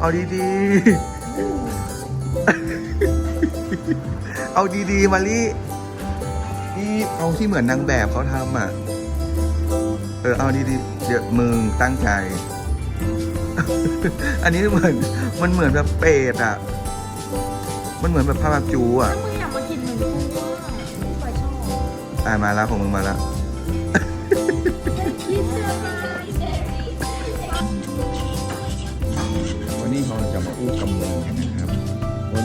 เอาดีๆ เอาดีๆมาลินี่เอาที่เหมือนนางแบบเขาทำอะ เออเอาดีๆเดี๋ยวมึงตั้งใจ อันนี้เหมือนมันเหมือนแบบเป็ดอะ มันเหมือนแบบผ้าแบบจูอะถ้ามึงอยากมากินเหมือนกูว่ากูไปชอบ อ่ามาแล้วของมึงมาแล้ว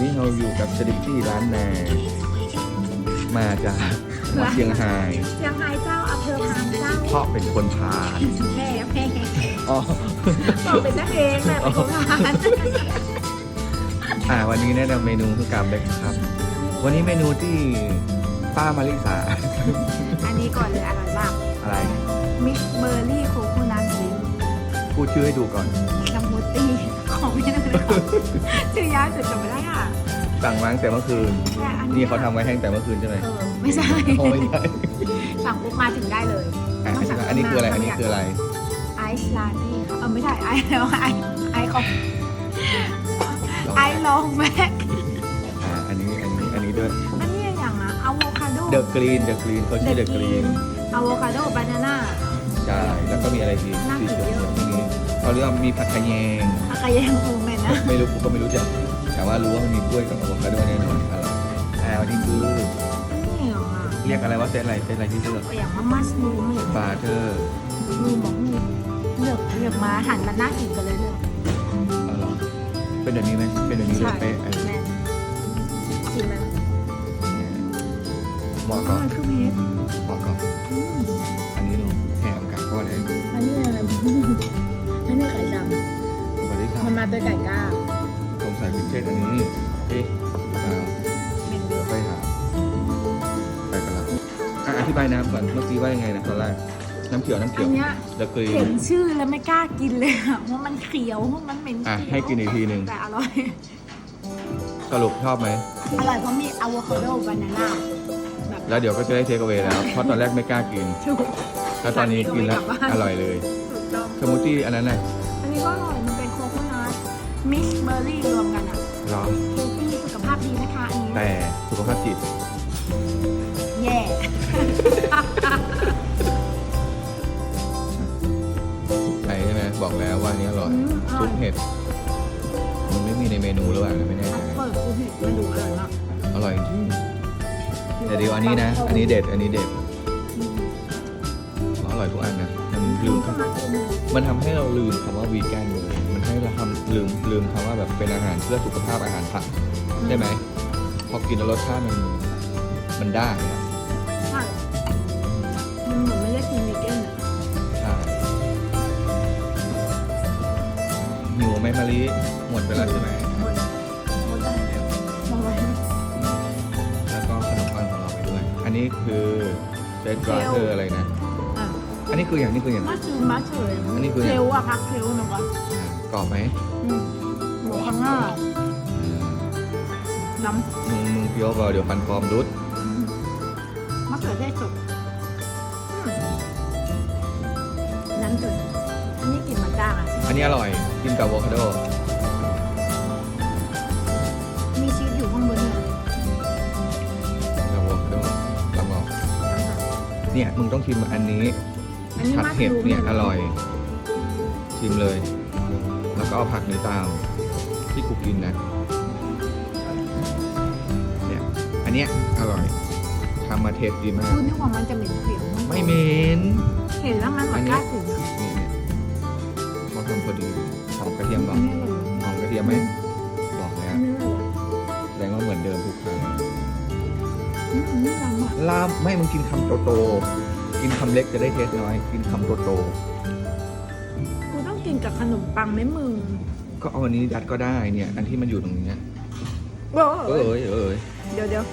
นนี้เราอยู่กับสลิปปี้ร้านแนมาจากเชียงรายเชียงรายเจ้าอำเภอพานเจ้าเพราะเป็นคนพาแม่แม่อ๋อบอกเป็นนักเองแม่เป็นคนพานอ่าวันนี้แนะนำเมนูคือกามเล็กครับ วันนี้เมนูที่ป้ามาริสา อันนี้ก่อนเลยอร่อยมาก อะไร มิกเบอร์รี่โคโคนัทดริงก์พูดชื่อให้ดูก่อนสมูทตี้ ของพี่นั่นเลยชื่อยากสุดจำไม่ได้อะสั่งมาตั้งแต่เมื่อคืนแต่อันนี่เขาทำไว้แห้งแต่เมื่อคืนใช่ไหมเออไม่ใช่โอ้ไม่ใช่สั่งปุ๊บมาถึงได้เลยอะอันนี้คืออะไร อันนี้คืออะไร ไอซ์ลาเต้ค่ะเออไม่ใช่ไอซ์แล้วไอซ์ไอซ์ของไอซ์ลองแม็กอ่า อันนี้ อันนี้ อันนี้ด้วย อันนี้อย่างอะอะโวคาโด เดอะกรีน เดอะกรีนเขาชื่อเดอะกรีน อะโวคาโดบานาน่า ใช่ แล้วก็มีอะไรอีกน่ากิที่นเฉเยอะยๆที่นี่ เขาเรียกว่ามีผัดขะแยงอากายังคงเป็นนะไม่รู้กูก็ไม่รู้จัก แต่ว่ารู้ว่ามันมีกล้วยกับอะโวคาโดแน่นอนอร่อยแล้วนี่คือนี่เหรออะเรียกอะไรว่าเซตอะไรเซตอะไรที่เลือกอย่างว่ามัสลูมเนี่ยบาเทอร์ลูมบอกลูมเลือกเลือกมาหันมาหน้าอีกกันเลยเลือกอ๋อเหรอเป็นแบบนี้ไหมเป็นแบบนี้เลยเป๊ะไอ้แม่ชิมไหมเนี่ยเหมาะอ๋ก่ออนมันคือเพชรเหมาะก่อนอืมอันนี้ดูแถมไก่ทอดเลยอันนี้อะไร ริำษัทมันมาเป็นไก่ก้าสงสัยพิเศษอันนี้เอ๊ะเอาเมนเดียวไปหาไปกันละอะอธิบายน้ำก่อนเมื่อกี้ว่ายังไงนะตอนแรกน้ำเขียวน้ำเขีอัยวนเนี้ยแล้วกรีเห็นนชื่อแล้วไม่กล้ากินเลยอะว่ามันเขียวว่ามันเหม็นอะเขียวให้กินอีกทีหนึ่ง แต่อร่อย สรุปชอบไหม อร่อยเพราะมีอะโวคาโดบานาน่าแบบแล้วเดี๋ยวก็จะได้เทคเอาไว้แล้ว เพราะตอนแรกไม่กล้ากิน ถูกแล้วตอนนี้กินแล้วสั่ง take away กลับบ้านอร่อยเลย ถูกต้องสมูทตี้อันนั้นน่ะอันนี้ก็อร่อยมั มิกซ์เบอร์รี่รวมกันอะเหรอเฮลตี้สุขภาพดีนะคะอันนี้แต่สุขภาพจิตแย่ใจใช่ไหมบอกแล้วว่าอันนี้อร่อยอืมอร่ซุอยปเห็ดมันไม่มีในเมนูหรือเปล่าไม่แน่ใจเปิดกูเห็นมันดูอร่อยมากอร่อยจริงแต่เดี๋ยวอันนี้นะ อันนี้เด็ดอันนี้เด็ดอืมอร่อยทุกอันนะมันลืมก็มากินมันทำให้เราลืมคำว่าวีแกนเลยมัน ให้เราทำลืมลืมคำว่าแบบเป็นอาหารเพื่อสุขภาพอาหารผักใช่ไหมพอกินแล้วรสชาติมันมันได้อะใช่มันเหมือนไม่ได้กินวีแกนอะใช่หิวไหมมะลิหมดไปแล้วใช่ไหมหมดหมดได้มองไว้แล้วก็ขนมปังของเราไปด้วย อันนี้คือเซตบราเธอร์อะไรนะ อะอันนี้คืออย่างนี้คืออย่างมาชื่อมาเฉยอันนี้คือเทลอะพักเทลนะวะอ่ากรอบไหมอืมหมูข้างหน้าอืมน้มึงมึงเคี้ยวก่อนเดี๋ยวฟันปลอมรุดำมะเขือเทศสดอืมน้ำจืดอันนี้กลิ่นมันจ้างอะอันนี้อร่อยกินกับอะโวคาโดมีชีสอยู่ข้างบนเนี่ยอะโวคาโดแล้วก็เนี่ยมึงต้องชิมอันนี้ อันนี้ผัดมัสเห็ดลูมเนี่ยอร่อย ชิมเลย แล้วก็เอาผักนี้ตามที่กูกินนะเนี่ยอันเนี้ยอร่อยทำมาเทสดีมาก พูดนี่ว่ามันจะเหม็นเขียวไม่เหม็น เห็นแล้วมันเหมือนกล้าถึงอะนี่เนี่ยเขาทำพอดีหอมกระเทียมบอกอันนี้เลยหอมกระเทียมไหมบอกแล้วอันนี้เลยแสดงว่าเหมือนเดิมทุกครั้งอืมอันนี้ดังอะลามไม่มึงกินคำโตๆ กินคำเล็กจะได้เทสน้อย กินคำโตกูต้องกินกับขนมปังไหมมึงๆก็เอาอันนี้ยัดก็ได้เนี่ย อันที่มันอยู่ตรงเนี้ยโอ้เอ้ยเอ้ยเดี๋ยวเดี๋ยว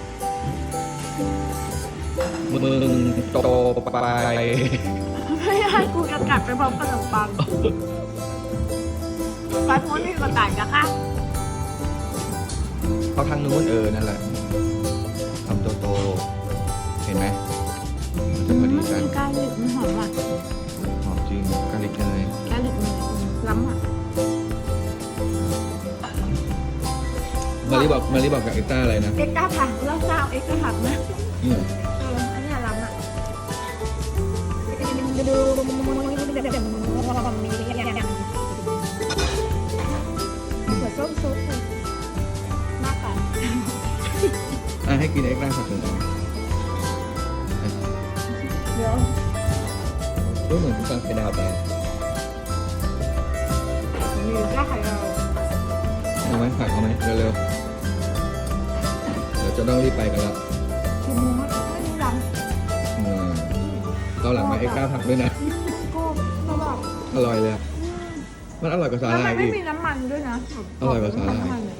มึงโตไปไม่ให้กูกระกัดไปพร้อมขนมปังไปพ้นนี่กระต่ายกันค่ะเขาทางนู้นเออนั่นแหละคำโตๆเห็นไหมมันจะพอดี กันกาลิกมันหอมอะหอมจริงกะลิกเนยกาลิกมันล้ำอะมารีบอกมารีบอกกับเอ็กต้าอะไรนะเอ็กซ์ต้าผักแล้วเจ้าเอ็กซ์ต้าผักนะอืมเอออันเนี้ยล้ำอะเผื่อส้มซุปเลยมากค่ะอะให้กินเอ็กต้าสักหนึ่ง ก็เหมือนคุณฟังไข่ดาวไปมีก้าไข่เราเอาไหมผักเอาไหมเร็วๆเดี๋ยวจะต้องรีบไปกันแล้วชิมมูมากไม่มีล้อืมตอนหลังมาเอ็กต้าผักด้วยนะำก็มาบอกอร่อยเลยอะมันอร่อยกว่าสาแล้วหมัร่ายนไม่อีกมีน้ำมันด้วยนะ อร่อยกว่าสาหร่าย น้ำมันเลย